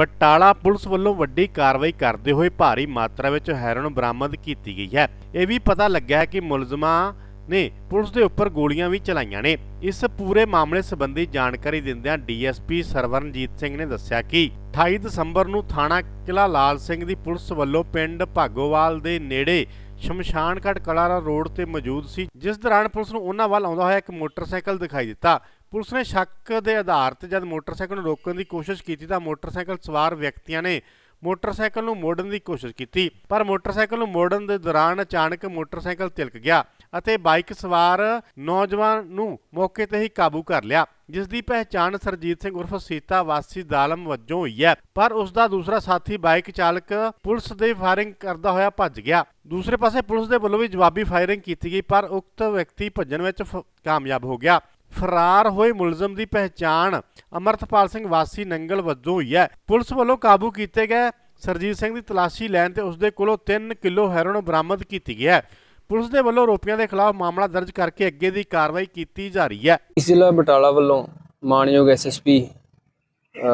Batala police ਵੱਲੋਂ ਵੱਡੀ ਕਾਰਵਾਈ ਕਰਦੇ ਹੋਏ ਭਾਰੀ ਮਾਤਰਾ ਵਿੱਚ ਹੈਰੋਇਨ ਬਰਾਮਦ ਕੀਤੀ ਗਈ ਹੈ। ਇਹ ਵੀ ਪਤਾ ਲੱਗਿਆ ਹੈ ਕਿ ਮੁਲਜ਼ਮਾਂ ਨੇ ਪੁਲਿਸ ਦੇ ਉੱਪਰ ਗੋਲੀਆਂ ਵੀ ਚਲਾਈਆਂ ਨੇ। ਇਸ ਪੂਰੇ ਮਾਮਲੇ ਸੰਬੰਧੀ ਜਾਣਕਾਰੀ ਦਿੰਦਿਆਂ ਡੀਐਸਪੀ ਸਰਵਰਨਜੀਤ ਸਿੰਘ ਨੇ ਦੱਸਿਆ ਕਿ 28 ਦਸੰਬਰ ਨੂੰ ਥਾਣਾ ਕਿਲਾ ਲਾਲ ਸਿੰਘ ਦੀ ਪੁਲਿਸ ਵੱਲੋਂ ਪਿੰਡ ਭਾਗੋਵਾਲ ਦੇ ਨੇੜੇ ਸ਼ਮਸ਼ਾਨਘਾਟ ਕਲਾਰਾ ਰੋਡ ਤੇ ਮੌਜੂਦ ਸੀ, ਜਿਸ ਦੌਰਾਨ ਪੁਲਿਸ ਨੂੰ ਉਹਨਾਂ ਵੱਲ ਆਉਂਦਾ ਹੋਇਆ ਇੱਕ ਮੋਟਰਸਾਈਕਲ ਦਿਖਾਈ ਦਿੱਤਾ। ਪੁਲਿਸ ਨੇ ਸ਼ੱਕ ਦੇ ਆਧਾਰ ਤੇ ਜਦ ਮੋਟਰਸਾਈਕਲ ਨੂੰ ਰੋਕਣ ਦੀ ਕੋਸ਼ਿਸ਼ ਕੀਤੀ ਤਾਂ ਮੋਟਰਸਾਈਕਲ ਸਵਾਰ ਵਿਅਕਤੀਆਂ ਨੇ ਮੋਟਰਸਾਈਕਲ ਨੂੰ ਮੋੜਨ ਦੀ ਕੋਸ਼ਿਸ਼ ਕੀਤੀ। ਪਰ ਮੋਟਰਸਾਈਕਲ ਨੂੰ ਮੋੜਨ ਦੇ ਦੌਰਾਨ ਅਚਾਨਕ ਮੋਟਰਸਾਈਕਲ ਤਿਲਕ ਗਿਆ ਅਤੇ ਬਾਈਕ ਸਵਾਰ ਨੌਜਵਾਨ ਨੂੰ ਮੌਕੇ ਤੇ ਹੀ ਕਾਬੂ ਕਰ ਲਿਆ, ਜਿਸ ਦੀ ਪਹਿਚਾਣ ਸਰਜੀਤ ਸਿੰਘ ਉਰਫ ਸੀਤਾ ਵਾਸੀ ਦਾਲਮ ਵਜੋਂ ਹੋਈ ਹੈ। ਪਰ ਉਸ ਦਾ ਦੂਸਰਾ ਸਾਥੀ ਬਾਈਕ ਚਾਲਕ ਪੁਲਿਸ ਦੇ ਫਾਇਰਿੰਗ ਕਰਦਾ ਹੋਇਆ ਭੱਜ ਗਿਆ। ਦੂਸਰੇ ਪਾਸੇ ਪੁਲਿਸ ਦੇ ਵੱਲੋਂ ਵੀ ਜਵਾਬੀ ਫਾਇਰਿੰਗ ਕੀਤੀ ਗਈ, ਪਰ ਉਕਤ ਵਿਅਕਤੀ ਭੱਜਣ ਵਿੱਚ ਕਾਮਯਾਬ ਹੋ ਗਿਆ। ਫਰਾਰ ਹੋਏ ਮੁਲਜ਼ਮ ਦੀ ਪਹਿਚਾਣ ਅਮਰਤਪਾਲ ਸਿੰਘ ਵਾਸੀ ਨੰਗਲ ਵਜੋਂ ਹੋਈ ਹੈ। ਪੁਲਿਸ ਵੱਲੋਂ ਕਾਬੂ ਕੀਤੇ ਗਏ ਸਰਜੀਤ ਸਿੰਘ ਦੀ ਤਲਾਸ਼ੀ ਲੈਣ ਤੇ ਉਸ ਦੇ ਕੋਲੋਂ 3 ਕਿਲੋ ਹੈਰੋਨ ਬਰਾਮਦ ਕੀਤੀ ਗਈ ਹੈ। ਪੁਲਿਸ ਦੇ ਵੱਲੋਂ ਆਰੋਪੀਆਂ ਦੇ ਖਿਲਾਫ ਮਾਮਲਾ ਦਰਜ ਕਰਕੇ ਅੱਗੇ ਦੀ ਕਾਰਵਾਈ ਕੀਤੀ ਜਾ ਰਹੀ ਹੈ। ਇਸ ਜ਼ਿਲ੍ਹਾ ਬਟਾਲਾ ਵੱਲੋਂ ਮਾਨਯੋਗ ਐਸਐਸਪੀ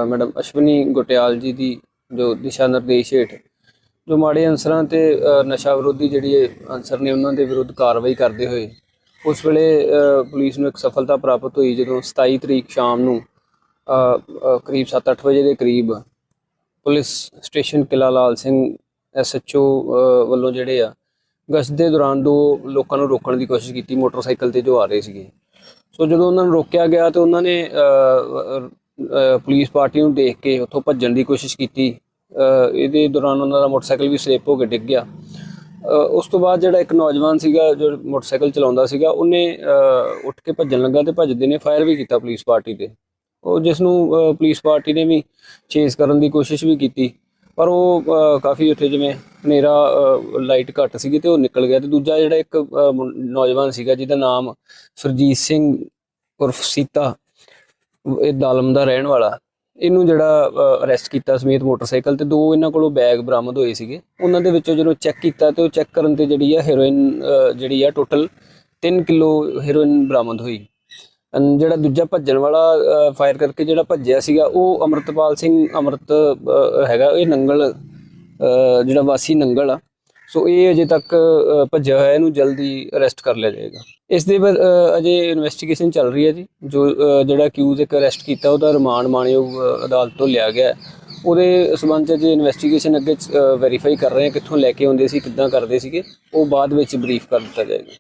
ਮੈਡਮ ਅਸ਼ਵਨੀ ਗੁਟਿਆਲ ਜੀ ਦੀ ਜੋ ਦਿਸ਼ਾ ਨਿਰਦੇਸ਼ ਹੇਠ ਜੋ ਮਾੜੇ ਅਨਸਰਾਂ ਤੇ ਨਸ਼ਾ ਵਿਰੋਧੀ ਜਿਹੜੀ ਅਨਸਰ ਨੇ ਉਹਨਾਂ ਦੇ ਵਿਰੁੱਧ ਕਾਰਵਾਈ ਕਰਦੇ ਹੋਏ ਉਸ ਵੇਲੇ ਪੁਲਿਸ ਨੂੰ ਇੱਕ ਸਫਲਤਾ ਪ੍ਰਾਪਤ ਹੋਈ ਜਦੋਂ 27 ਤਰੀਕ ਸ਼ਾਮ ਨੂੰ ਕਰੀਬ 7-8 ਵਜੇ ਦੇ ਕਰੀਬ ਪੁਲਿਸ ਸਟੇਸ਼ਨ ਕਿਲਾ ਲਾਲ ਸਿੰਘ ਐਸਐਚਓ ਵੱਲੋਂ ਜਿਹੜੇ ਆ, ਗਸ਼ਤ ਦੇ ਦੌਰਾਨ ਦੋ ਲੋਕਾਂ ਨੂੰ ਰੋਕਣ ਦੀ ਕੋਸ਼ਿਸ਼ ਕੀਤੀ, ਮੋਟਰਸਾਈਕਲ ਤੇ ਜੋ ਆ ਰਹੇ ਸੀਗੇ। ਸੋ ਜਦੋਂ ਉਹਨਾਂ ਨੂੰ ਰੋਕਿਆ ਗਿਆ ਤੇ ਉਹਨਾਂ ਨੇ ਪੁਲਿਸ ਪਾਰਟੀ ਨੂੰ ਦੇਖ ਕੇ ਉੱਥੋਂ ਭੱਜਣ ਦੀ ਕੋਸ਼ਿਸ਼ ਕੀਤੀ। ਇਹਦੇ ਦੌਰਾਨ ਉਹਨਾਂ ਦਾ ਮੋਟਰਸਾਈਕਲ ਵੀ ਸਲਿੱਪ ਹੋ ਕੇ ਡਿੱਗ ਗਿਆ। ਉਸ ਤੋਂ ਬਾਅਦ ਜਿਹੜਾ ਇੱਕ ਨੌਜਵਾਨ ਸੀਗਾ ਜੋ ਮੋਟਰਸਾਈਕਲ ਚਲਾਉਂਦਾ ਸੀਗਾ, ਉਹਨੇ ਉੱਠ ਕੇ ਭੱਜਣ ਲੱਗਾ ਤੇ ਭੱਜਦੇ ਨੇ ਫਾਇਰ ਵੀ ਕੀਤਾ ਪੁਲਿਸ ਪਾਰਟੀ ਤੇ। ਉਹ ਜਿਸ ਨੂੰ ਪੁਲਿਸ ਪਾਰਟੀ ਨੇ ਵੀ ਚੇਸ ਕਰਨ ਦੀ ਕੋਸ਼ਿਸ਼ ਵੀ ਕੀਤੀ, ਪਰ ਉਹ ਕਾਫੀ ਉੱਥੇ ਜਿਵੇਂ ਹਨੇਰਾ ਲਾਈਟ ਘੱਟ ਸੀਗੀ ਤੇ ਉਹ ਨਿਕਲ ਗਿਆ ਤੇ ਦੂਜਾ ਜਿਹੜਾ ਇੱਕ ਨੌਜਵਾਨ ਸੀਗਾ ਜਿਹਦਾ ਨਾਮ ਸੁਰਜੀਤ ਸਿੰਘ ਉਰਫ ਸੀਤਾ, ਇਹ ਦਾਲਮ ਦਾ ਰਹਿਣ ਵਾਲਾ। ਇਹਨੂੰ ਜਿਹੜਾ ਅਰੈਸਟ ਕੀਤਾ ਸਮੇਤ ਮੋਟਰਸਾਈਕਲ ਤੇ ਦੋ ਇਹਨਾਂ ਕੋਲੋਂ ਬੈਗ ਬਰਾਮਦ ਹੋਏ ਸੀਗੇ। ਉਹਨਾਂ ਦੇ ਵਿੱਚੋਂ ਜਦੋਂ ਚੈੱਕ ਕੀਤਾ ਤੇ ਉਹ ਚੈੱਕ ਕਰਨ ਤੇ ਜਿਹੜੀ ਆ ਹੈਰੋਇਨ ਜਿਹੜੀ ਆ ਟੋਟਲ 3 ਕਿਲੋ ਹੈਰੋਇਨ ਬਰਾਮਦ ਹੋਈ। ਜਿਹੜਾ ਦੂਜਾ ਭੱਜਣ ਵਾਲਾ ਫਾਇਰ ਕਰਕੇ ਜਿਹੜਾ ਭੱਜਿਆ ਸੀਗਾ, ਉਹ ਅਮਰਤਪਾਲ ਸਿੰਘ ਅਮਰਤ ਹੈਗਾ, ਇਹ ਨੰਗਲ ਜਿਹੜਾ ਵਾਸੀ ਨੰਗਲ ਆ। ਸੋ ਇਹ ਅਜੇ ਤੱਕ ਭੱਜਿਆ ਹੋਇਆ, ਇਹਨੂੰ ਜਲਦੀ ਅਰੈਸਟ ਕਰ ਲਿਆ ਜਾਏਗਾ। ਇਸ ਦੇ ਬਾਅਦ ਅਜੇ ਇਨਵੈਸਟੀਗੇਸ਼ਨ ਚੱਲ ਰਹੀ ਹੈ ਜੀ। ਜੋ ਜਿਹੜਾ ਕਿਊਜ਼ ਇੱਕ ਅਰੈਸਟ ਕੀਤਾ, ਉਹਦਾ ਰਿਮਾਂਡ ਮਾਣਯੋਗ ਅਦਾਲਤ ਤੋਂ ਲਿਆ ਗਿਆ। ਉਹਦੇ ਸਬੰਧ ਚ ਜੇ ਇਨਵੈਸਟੀਗੇਸ਼ਨ ਅੱਗੇ ਵੈਰੀਫਾਈ ਕਰ ਰਹੇ ਹਾਂ, ਕਿੱਥੋਂ ਲੈ ਕੇ ਆਉਂਦੇ ਸੀ, ਕਿੱਦਾਂ ਕਰਦੇ ਸੀਗੇ। ਉਹ ਬਾਅਦ ਵਿੱਚ ਬਰੀਫ ਕਰ ਦਿੱਤਾ ਜਾਏਗਾ।